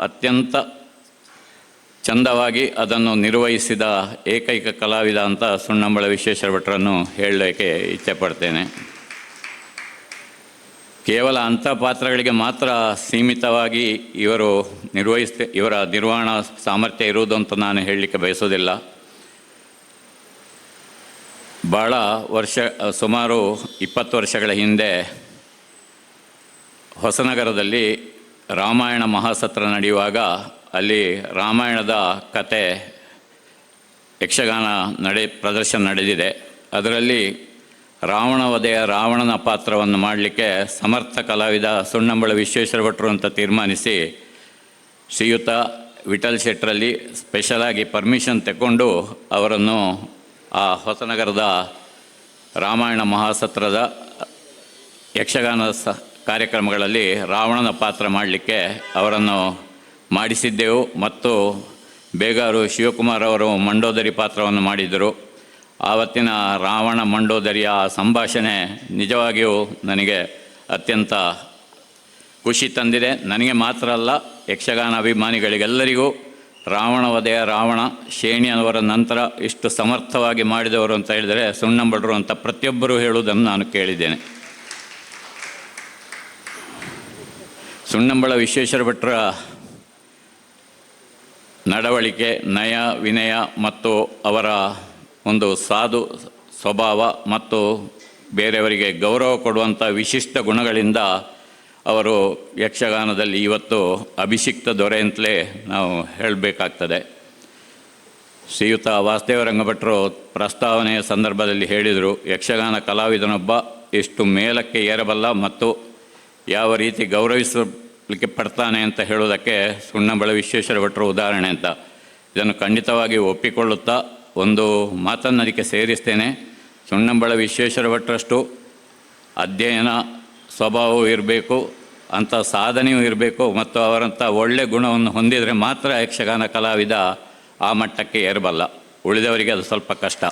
ಅತ್ಯಂತ ಚಂದವಾಗಿ ಅದನ್ನು ನಿರ್ವಹಿಸಿದ ಏಕೈಕ ಕಲಾವಿದ ಅಂತ ಸುಣ್ಣಂಬಳ ವಿಶ್ವೇಶ್ವರ ಭಟ್ರನ್ನು ಹೇಳಲಿಕ್ಕೆ ಇಚ್ಛೆಪಡ್ತೇನೆ ಕೇವಲ ಅಂಥ ಪಾತ್ರಗಳಿಗೆ ಮಾತ್ರ ಸೀಮಿತವಾಗಿ ಇವರು ನಿರ್ವಹಿಸ್ ಇವರ ನಿರ್ವಹಣಾ ಸಾಮರ್ಥ್ಯ ಇರುವುದು ಅಂತ ನಾನು ಹೇಳಲಿಕ್ಕೆ ಬಯಸೋದಿಲ್ಲ ಭಾಳ ವರ್ಷ, ಸುಮಾರು ಇಪ್ಪತ್ತು ವರ್ಷಗಳ ಹಿಂದೆ ಹೊಸನಗರದಲ್ಲಿ ರಾಮಾಯಣ ಮಹಾಸತ್ರ ನಡೆಯುವಾಗ ಅಲ್ಲಿ ರಾಮಾಯಣದ ಕತೆ ಯಕ್ಷಗಾನ ನಡೆ, ಪ್ರದರ್ಶನ ನಡೆದಿದೆ. ಅದರಲ್ಲಿ ರಾವಣ ವಧೆಯ ರಾವಣನ ಪಾತ್ರವನ್ನು ಮಾಡಲಿಕ್ಕೆ ಸಮರ್ಥ ಕಲಾವಿದ ಸುಣ್ಣಂಬಳ ವಿಶ್ವೇಶ್ವರ ಭಟ್ರು ಅಂತ ತೀರ್ಮಾನಿಸಿ ಶ್ರೀಯುತ ವಿಠಲ್ ಶೆಟ್ಟರಲ್ಲಿ ಸ್ಪೆಷಲಾಗಿ ಪರ್ಮಿಷನ್ ತಗೊಂಡು ಅವರನ್ನು ಆ ಹೊಸನಗರದ ರಾಮಾಯಣ ಮಹಾಸತ್ರದ ಯಕ್ಷಗಾನ ಸ ಕಾರ್ಯಕ್ರಮಗಳಲ್ಲಿ ರಾವಣನ ಪಾತ್ರ ಮಾಡಲಿಕ್ಕೆ ಅವರನ್ನು ಮಾಡಿಸಿದ್ದೆವು ಮತ್ತು ಬೇಗಾರು ಶಿವಕುಮಾರ್ ಅವರು ಮಂಡೋದರಿ ಪಾತ್ರವನ್ನು ಮಾಡಿದರು ಆವತ್ತಿನ ರಾವಣ ಮಂಡೋದರಿಯ ಸಂಭಾಷಣೆ ನಿಜವಾಗಿಯೂ ನನಗೆ ಅತ್ಯಂತ ಖುಷಿ ತಂದಿದೆ. ನನಗೆ ಮಾತ್ರ ಅಲ್ಲ, ಯಕ್ಷಗಾನ ಅಭಿಮಾನಿಗಳಿಗೆಲ್ಲರಿಗೂ ರಾವಣ ವಧೆಯ ರಾವಣ ಶೇಣಿಯವರ ನಂತರ ಇಷ್ಟು ಸಮರ್ಥವಾಗಿ ಮಾಡಿದವರು ಅಂತ ಹೇಳಿದರೆ ಸುಣ್ಣಂಬಡ್ರು ಅಂತ ಪ್ರತಿಯೊಬ್ಬರೂ ಹೇಳುವುದನ್ನು ನಾನು ಕೇಳಿದ್ದೇನೆ. ಸುಣ್ಣಂಬಳ ವಿಶ್ವೇಶ್ವರ ಭಟ್ರ ನಡವಳಿಕೆ, ನಯ, ವಿನಯ ಮತ್ತು ಅವರ ಒಂದು ಸಾಧು ಸ್ವಭಾವ ಮತ್ತು ಬೇರೆಯವರಿಗೆ ಗೌರವ ಕೊಡುವಂಥ ವಿಶಿಷ್ಟ ಗುಣಗಳಿಂದ ಅವರು ಯಕ್ಷಗಾನದಲ್ಲಿ ಇವತ್ತು ಅಭಿಷಿಕ್ತ ದೊರೆ ಅಂತಲೇ ನಾವು ಹೇಳಬೇಕಾಗ್ತದೆ. ಶ್ರೀಯುತ ವಾಸುದೇವ ರಂಗಭಟ್ರು ಪ್ರಸ್ತಾವನೆಯ ಸಂದರ್ಭದಲ್ಲಿ ಹೇಳಿದರು, ಯಕ್ಷಗಾನ ಕಲಾವಿದನೊಬ್ಬ ಎಷ್ಟು ಮೇಲಕ್ಕೆ ಏರಬಲ್ಲ ಮತ್ತು ಯಾವ ರೀತಿ ಗೌರವಿಸಲಿಕ್ಕೆ ಪಡ್ತಾನೆ ಅಂತ ಹೇಳೋದಕ್ಕೆ ಸುಣ್ಣಬಳ ವಿಶ್ವೇಶ್ವರ ಭಟ್ರು ಉದಾಹರಣೆ ಅಂತ. ಇದನ್ನು ಖಂಡಿತವಾಗಿ ಒಪ್ಪಿಕೊಳ್ಳುತ್ತಾ ಒಂದು ಮಾತನ್ನು ಅದಕ್ಕೆ ಸೇರಿಸ್ತೇನೆ. ಸುಣ್ಣಂಬಳ ವಿಶ್ವೇಶ್ವರ ಭಟ್ರಷ್ಟು ಅಧ್ಯಯನ ಸ್ವಭಾವವೂ ಇರಬೇಕು, ಅಂಥ ಸಾಧನೆಯೂ ಇರಬೇಕು, ಮತ್ತು ಅವರಂಥ ಒಳ್ಳೆಯ ಗುಣವನ್ನು ಹೊಂದಿದರೆ ಮಾತ್ರ ಯಕ್ಷಗಾನ ಕಲಾವಿದ ಆ ಮಟ್ಟಕ್ಕೆ ಏರಬಲ್ಲ. ಉಳಿದವರಿಗೆ ಅದು ಸ್ವಲ್ಪ ಕಷ್ಟ.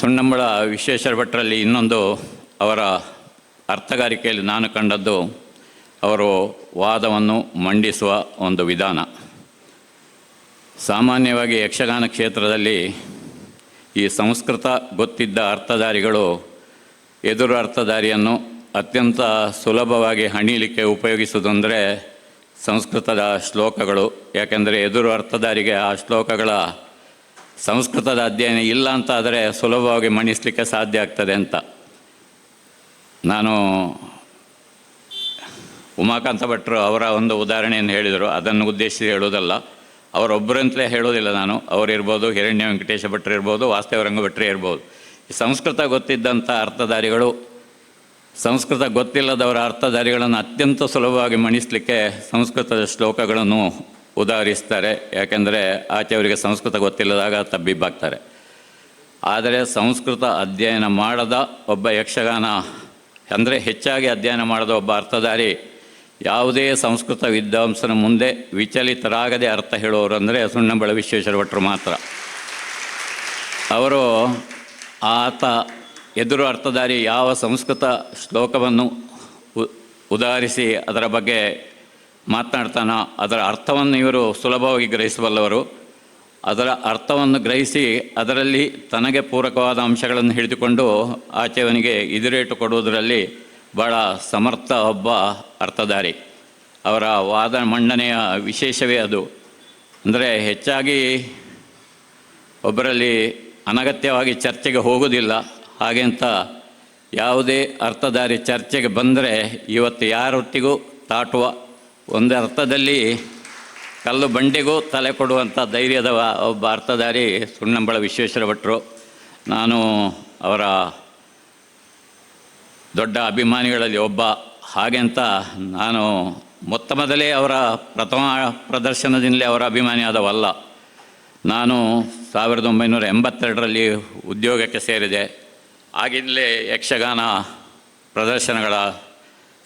ಸುಣ್ಣಂಬಳ ವಿಶ್ವೇಶ್ವರ ಭಟ್ರಲ್ಲಿ ಇನ್ನೊಂದು ಅವರ ಅರ್ಥಗಾರಿಕೆಯಲ್ಲಿ ನಾನು ಕಂಡದ್ದು ಅವರು ವಾದವನ್ನು ಮಂಡಿಸುವ ಒಂದು ವಿಧಾನ. ಸಾಮಾನ್ಯವಾಗಿ ಯಕ್ಷಗಾನ ಕ್ಷೇತ್ರದಲ್ಲಿ ಈ ಸಂಸ್ಕೃತ ಗೊತ್ತಿದ್ದ ಅರ್ಥಧಾರಿಗಳು ಎದುರು ಅರ್ಥಧಾರಿಯನ್ನು ಅತ್ಯಂತ ಸುಲಭವಾಗಿ ಹಣಿಲಿಕ್ಕೆ ಉಪಯೋಗಿಸುವುದಂದರೆ ಸಂಸ್ಕೃತದ ಶ್ಲೋಕಗಳು. ಯಾಕೆಂದರೆ ಎದುರು ಅರ್ಥಧಾರಿಗೆ ಆ ಶ್ಲೋಕಗಳ ಸಂಸ್ಕೃತದ ಅಧ್ಯಯನ ಇಲ್ಲ ಅಂತ ಆದರೆ ಸುಲಭವಾಗಿ ಮಣಿಸಲಿಕ್ಕೆ ಸಾಧ್ಯ ಆಗ್ತದೆ ಅಂತ. ನಾನು ಉಮಾಕಾಂತ ಭಟ್ರು ಅವರ ಒಂದು ಉದಾಹರಣೆಯನ್ನು ಹೇಳಿದರು. ಅದನ್ನು ಉದ್ದೇಶಿಸಿ ಹೇಳೋದಲ್ಲ ಅವರೊಬ್ಬರಂತಲೇ ಹೇಳೋದಿಲ್ಲ ನಾನು. ಅವರಿರ್ಬೋದು ಹಿರಣ್ಯ ವೆಂಕಟೇಶ ಭಟ್ರು ಇರ್ಬೋದು ವಾಸ್ತವ ರಂಗ ಭಟ್ರು ಇರ್ಬೋದು ಸಂಸ್ಕೃತ ಗೊತ್ತಿದ್ದಂಥ ಅರ್ಥಧಾರಿಗಳು, ಸಂಸ್ಕೃತ ಗೊತ್ತಿಲ್ಲದವರ ಅರ್ಥಧಾರಿಗಳನ್ನು ಅತ್ಯಂತ ಸುಲಭವಾಗಿ ಮಣಿಸಲಿಕ್ಕೆ ಸಂಸ್ಕೃತದ ಶ್ಲೋಕಗಳನ್ನು ಉದಾಹರಿಸ್ತಾರೆ. ಯಾಕೆಂದರೆ ಆಚೆಯವರಿಗೆ ಸಂಸ್ಕೃತ ಗೊತ್ತಿಲ್ಲದಾಗ ತಬ್ಬಿಬ್ಬಾಗ್ತಾರೆ. ಆದರೆ ಸಂಸ್ಕೃತ ಅಧ್ಯಯನ ಮಾಡದ ಒಬ್ಬ ಯಕ್ಷಗಾನ ಅಂದರೆ ಹೆಚ್ಚಾಗಿ ಅಧ್ಯಯನ ಮಾಡಿದ ಒಬ್ಬ ಅರ್ಥಧಾರಿ, ಯಾವುದೇ ಸಂಸ್ಕೃತ ವಿದ್ವಾಂಸನ ಮುಂದೆ ವಿಚಲಿತರಾಗದೆ ಅರ್ಥ ಹೇಳುವವರು ಅಂದರೆ ಸುಣ್ಣಬಳ ವಿಶ್ವೇಶ್ವರ ಭಟ್ರು ಮಾತ್ರ. ಅವರು ಆತ ಎದುರು ಅರ್ಥಧಾರಿ ಯಾವ ಸಂಸ್ಕೃತ ಶ್ಲೋಕವನ್ನು ಉದಾಹರಿಸಿ ಅದರ ಬಗ್ಗೆ ಮಾತನಾಡ್ತಾನೋ ಅದರ ಅರ್ಥವನ್ನು ಇವರು ಸುಲಭವಾಗಿ ಗ್ರಹಿಸಬಲ್ಲವರು. ಅದರ ಅರ್ಥವನ್ನು ಗ್ರಹಿಸಿ ಅದರಲ್ಲಿ ತನಗೆ ಪೂರಕವಾದ ಅಂಶಗಳನ್ನು ಹಿಡಿದುಕೊಂಡು ಆಚೆಯವನಿಗೆ ಎದುರೇಟು ಕೊಡುವುದರಲ್ಲಿ ಭಾಳ ಸಮರ್ಥ ಒಬ್ಬ ಅರ್ಥಧಾರಿ. ಅವರ ವಾದ ಮಂಡನೆಯ ವಿಶೇಷವೇ ಅದು. ಅಂದರೆ ಹೆಚ್ಚಾಗಿ ಒಬ್ಬರಲ್ಲಿ ಅನಗತ್ಯವಾಗಿ ಚರ್ಚೆಗೆ ಹೋಗುವುದಿಲ್ಲ. ಹಾಗೆಂತ ಯಾವುದೇ ಅರ್ಥಧಾರಿ ಚರ್ಚೆಗೆ ಬಂದರೆ ಇವತ್ತು ಯಾರೊಟ್ಟಿಗೂ ತಾಟುವ ಒಂದು ಅರ್ಥದಲ್ಲಿ ಕಲ್ಲು ಬಂಡೆಗೂ ತಲೆ ಕೊಡುವಂಥ ಧೈರ್ಯದ ಒಬ್ಬ ಅರ್ಥಧಾರಿ ಸುಣ್ಣಂಬಳ ವಿಶ್ವೇಶ್ವರ ಭಟ್ರು. ನಾನು ಅವರ ದೊಡ್ಡ ಅಭಿಮಾನಿಗಳಲ್ಲಿ ಒಬ್ಬ. ಹಾಗೆ ಅಂತ ನಾನು ಮೊತ್ತ ಮೊದಲೇ ಅವರ ಪ್ರಥಮ ಪ್ರದರ್ಶನದಿಂದಲೇ ಅವರ ಅಭಿಮಾನಿ ಆದವಲ್ಲ. ನಾನು ಸಾವಿರದ ಒಂಬೈನೂರ ಎಂಬತ್ತೆರಡರಲ್ಲಿ ಉದ್ಯೋಗಕ್ಕೆ ಸೇರಿದೆ. ಆಗಿಂದಲೇ ಯಕ್ಷಗಾನ ಪ್ರದರ್ಶನಗಳ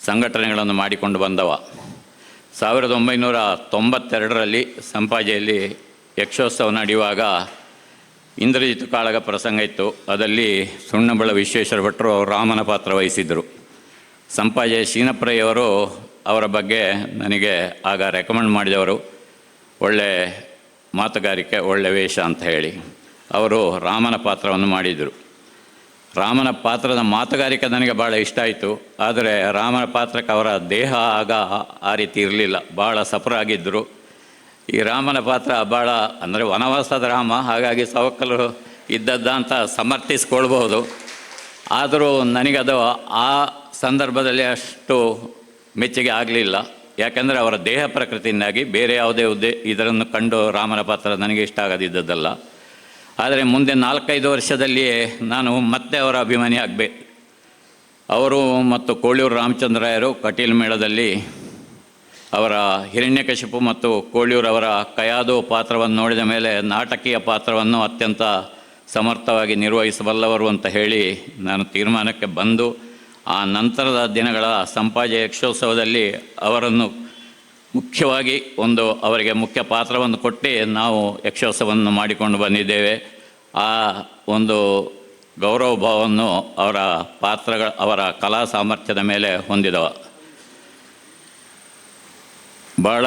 ಸಂಘಟನೆಗಳನ್ನು ಮಾಡಿಕೊಂಡು ಬಂದವ. ಸಾವಿರದ ಒಂಬೈನೂರ ತೊಂಬತ್ತೆರಡರಲ್ಲಿ ಸಂಪಾಜೆಯಲ್ಲಿ ಯಕ್ಷೋತ್ಸವ ನಡೆಯುವಾಗ ಇಂದ್ರಜಿತ್ ಕಾಳಗ ಪ್ರಸಂಗ ಇತ್ತು. ಅದರಲ್ಲಿ ಸುಣ್ಣಬಳ ವಿಶ್ವೇಶ್ವರ ಭಟ್ರು ರಾಮನ ಪಾತ್ರ ವಹಿಸಿದ್ದರು. ಸಂಪಾಜೆ ಶೀನಪ್ರಯ್ಯವರು ಅವರ ಬಗ್ಗೆ ನನಗೆ ಆಗ ರೆಕಮೆಂಡ್ ಮಾಡಿದವರು. ಒಳ್ಳೆ ಮಾತುಗಾರಿಕೆ, ಒಳ್ಳೆ ವೇಷ ಅಂತ ಹೇಳಿ. ಅವರು ರಾಮನ ಪಾತ್ರವನ್ನು ಮಾಡಿದರು ರಾಮನ ಪಾತ್ರದ ಮಾತುಗಾರಿಕೆ ನನಗೆ ಭಾಳ ಇಷ್ಟ ಆಯಿತು. ಆದರೆ ರಾಮನ ಪಾತ್ರಕ್ಕೆ ಅವರ ದೇಹ ಆಗ ಆ ರೀತಿ ಇರಲಿಲ್ಲ. ಭಾಳ ಸಫರಾಗಿದ್ದರು ಈ ರಾಮನ ಪಾತ್ರ ಭಾಳ ಅಂದರೆ ವನವಾಸದ ರಾಮ. ಹಾಗಾಗಿ ಸವಕಲು ಇದ್ದದ್ದ ಅಂತ ಸಮರ್ಥಿಸ್ಕೊಳ್ಬಹುದು. ಆದರೂ ನನಗದು ಆ ಸಂದರ್ಭದಲ್ಲಿ ಅಷ್ಟು ಮೆಚ್ಚುಗೆ ಆಗಲಿಲ್ಲ. ಯಾಕೆಂದರೆ ಅವರ ದೇಹ ಪ್ರಕೃತಿಯಿಂದಾಗಿ ಬೇರೆ ಯಾವುದೇ ಉದ್ದೇ ಇದರನ್ನು ಕಂಡು ರಾಮನ ಪಾತ್ರ ನನಗೆ ಇಷ್ಟ ಆಗದಿದ್ದದ್ದಲ್ಲ. ಆದರೆ ಮುಂದೆ ನಾಲ್ಕೈದು ವರ್ಷದಲ್ಲಿಯೇ ನಾನು ಮತ್ತೆ ಅವರ ಅಭಿಮಾನಿ ಆಗಬೇಕು ಅವರು ಮತ್ತು ಕೋಳಿಯೂರು ರಾಮಚಂದ್ರಾಯರು ಕಟೀಲ್ ಮೇಳದಲ್ಲಿ ಅವರ ಹಿರಣ್ಯಕಶಿಪು ಮತ್ತು ಕೋಳಿಯೂರು ಅವರ ಕಯಾದು ಪಾತ್ರವನ್ನು ನೋಡಿದ ಮೇಲೆ ನಾಟಕೀಯ ಪಾತ್ರವನ್ನು ಅತ್ಯಂತ ಸಮರ್ಥವಾಗಿ ನಿರ್ವಹಿಸಬಲ್ಲವರು ಅಂತ ಹೇಳಿ ನಾನು ತೀರ್ಮಾನಕ್ಕೆ ಬಂದು, ಆ ನಂತರದ ದಿನಗಳ ಸಂಪಾಜೆ ಯಕ್ಷೋತ್ಸವದಲ್ಲಿ ಅವರನ್ನು ಮುಖ್ಯವಾಗಿ ಒಂದು ಅವರಿಗೆ ಮುಖ್ಯ ಪಾತ್ರವನ್ನು ಕೊಟ್ಟು ನಾವು ಯಕ್ಷೋತ್ಸವವನ್ನು ಮಾಡಿಕೊಂಡು ಬಂದಿದ್ದೇವೆ. ಆ ಒಂದು ಗೌರವ ಭಾವವನ್ನು ಅವರ ಪಾತ್ರಗಳ, ಅವರ ಕಲಾ ಸಾಮರ್ಥ್ಯದ ಮೇಲೆ ಹೊಂದಿದವ. ಭಾಳ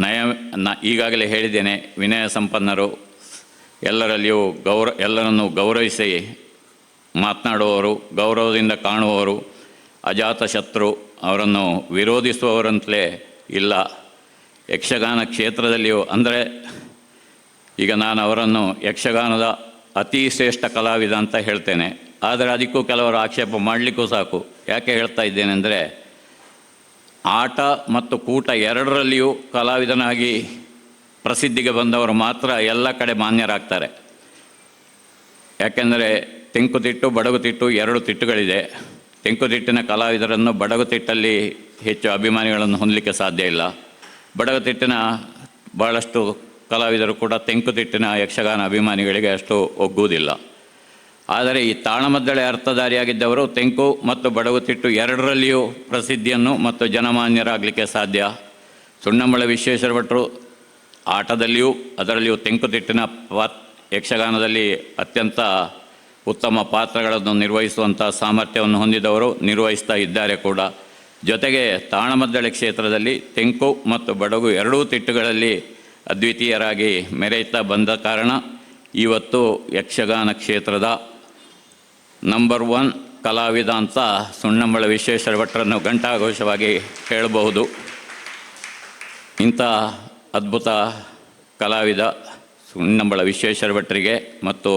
ನಯ, ನ, ಈಗಾಗಲೇ ಹೇಳಿದ್ದೇನೆ, ವಿನಯ ಸಂಪನ್ನರು, ಎಲ್ಲರಲ್ಲಿಯೂ ಗೌರ, ಎಲ್ಲರನ್ನು ಗೌರವಿಸಿ ಮಾತನಾಡುವವರು, ಗೌರವದಿಂದ ಕಾಣುವವರು, ಅಜಾತ ಶತ್ರು, ಅವರನ್ನು ವಿರೋಧಿಸುವವರಂತಲೇ ಇಲ್ಲ. ಯಕ್ಷಗಾನ ಕ್ಷೇತ್ರದಲ್ಲಿಯೂ, ಅಂದರೆ ಈಗ ನಾನು ಅವರನ್ನು ಯಕ್ಷಗಾನದ ಅತಿ ಶ್ರೇಷ್ಠ ಕಲಾವಿದ ಅಂತ ಹೇಳ್ತೇನೆ. ಆದರೆ ಅದಕ್ಕೂ ಕೆಲವರು ಆಕ್ಷೇಪ ಮಾಡಲಿಕ್ಕೂ ಸಾಕು. ಯಾಕೆ ಹೇಳ್ತಾ ಇದ್ದೇನೆಂದರೆ ಆಟ ಮತ್ತು ಕೂಟ ಎರಡರಲ್ಲಿಯೂ ಕಲಾವಿದನಾಗಿ ಪ್ರಸಿದ್ಧಿಗೆ ಬಂದವರು ಮಾತ್ರ ಎಲ್ಲ ಕಡೆ ಮಾನ್ಯರಾಗ್ತಾರೆ. ಯಾಕೆಂದರೆ, ತೆಂಕುತಿಟ್ಟು, ಬಡಗುತಿಟ್ಟು ಎರಡು ತಿಟ್ಟುಗಳಿದೆ. ತೆಂಕುತಿಟ್ಟಿನ ಕಲಾವಿದರನ್ನು ಬಡಗುತಿಟ್ಟಲ್ಲಿ ಹೆಚ್ಚು ಅಭಿಮಾನಿಗಳನ್ನು ಹೊಂದಲಿಕ್ಕೆ ಸಾಧ್ಯ ಇಲ್ಲ. ಬಡಗುತಿಟ್ಟಿನ ಭಾಳಷ್ಟು ಕಲಾವಿದರು ಕೂಡ ತೆಂಕುತಿಟ್ಟಿನ ಯಕ್ಷಗಾನ ಅಭಿಮಾನಿಗಳಿಗೆ ಅಷ್ಟು ಒಗ್ಗುವುದಿಲ್ಲ. ಆದರೆ ಈ ತಾಳಮದ್ದಳೆ ಅರ್ಥಧಾರಿಯಾಗಿದ್ದವರು ತೆಂಕು ಮತ್ತು ಬಡಗುತಿಟ್ಟು ಎರಡರಲ್ಲಿಯೂ ಪ್ರಸಿದ್ಧಿಯನ್ನು ಮತ್ತು ಜನಮಾನ್ಯರಾಗಲಿಕ್ಕೆ ಸಾಧ್ಯ. ಸುಣ್ಣಂಬಳ ವಿಶ್ವೇಶ್ವರ ಭಟ್ರು ಆಟದಲ್ಲಿಯೂ ಅದರಲ್ಲಿಯೂ ತೆಂಕುತಿಟ್ಟಿನ ಪಾತ್ ಯಕ್ಷಗಾನದಲ್ಲಿ ಅತ್ಯಂತ ಉತ್ತಮ ಪಾತ್ರಗಳನ್ನು ನಿರ್ವಹಿಸುವಂಥ ಸಾಮರ್ಥ್ಯವನ್ನು ಹೊಂದಿದವರು ನಿರ್ವಹಿಸ್ತಾ ಇದ್ದಾರೆ ಕೂಡ. ಜೊತೆಗೆ ತಾಣಮದ್ದಳೆ ಕ್ಷೇತ್ರದಲ್ಲಿ ತೆಂಕು ಮತ್ತು ಬಡಗು ಎರಡೂ ತಿಟ್ಟುಗಳಲ್ಲಿ ಅದ್ವಿತೀಯರಾಗಿ ಮೆರೆಯುತ್ತಾ ಬಂದ ಕಾರಣ ಇವತ್ತು ಯಕ್ಷಗಾನ ಕ್ಷೇತ್ರದ ನಂಬರ್ ಒನ್ ಕಲಾವಿದ ಅಂತ ಸುಣ್ಣಂಬಳ ವಿಶ್ವೇಶ್ವರ ಭಟ್ರನ್ನು ಘಂಟಾಘೋಷವಾಗಿ ಹೇಳಬಹುದು. ಇಂಥ ಅದ್ಭುತ ಕಲಾವಿದ ಸುಣ್ಣಂಬಳ ವಿಶ್ವೇಶ್ವರ ಭಟ್ರಿಗೆ ಮತ್ತು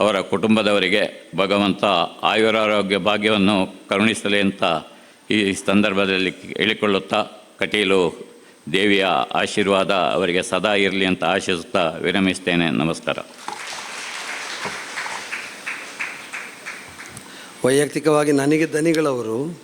ಅವರ ಕುಟುಂಬದವರಿಗೆ ಭಗವಂತ ಆಯುರಾರೋಗ್ಯ ಭಾಗ್ಯವನ್ನು ಕರುಣಿಸಲಿ ಅಂತ ಈ ಸಂದರ್ಭದಲ್ಲಿ ಹೇಳಿಕೊಳ್ಳುತ್ತಾ ಕಟೀಲು ದೇವಿಯ ಆಶೀರ್ವಾದ ಅವರಿಗೆ ಸದಾ ಇರಲಿ ಅಂತ ಆಶಿಸುತ್ತಾ ವಿರಮಿಸ್ತೇನೆ ನಮಸ್ಕಾರ. ವೈಯಕ್ತಿಕವಾಗಿ ನನಗೆ ದನಿಗಳವರು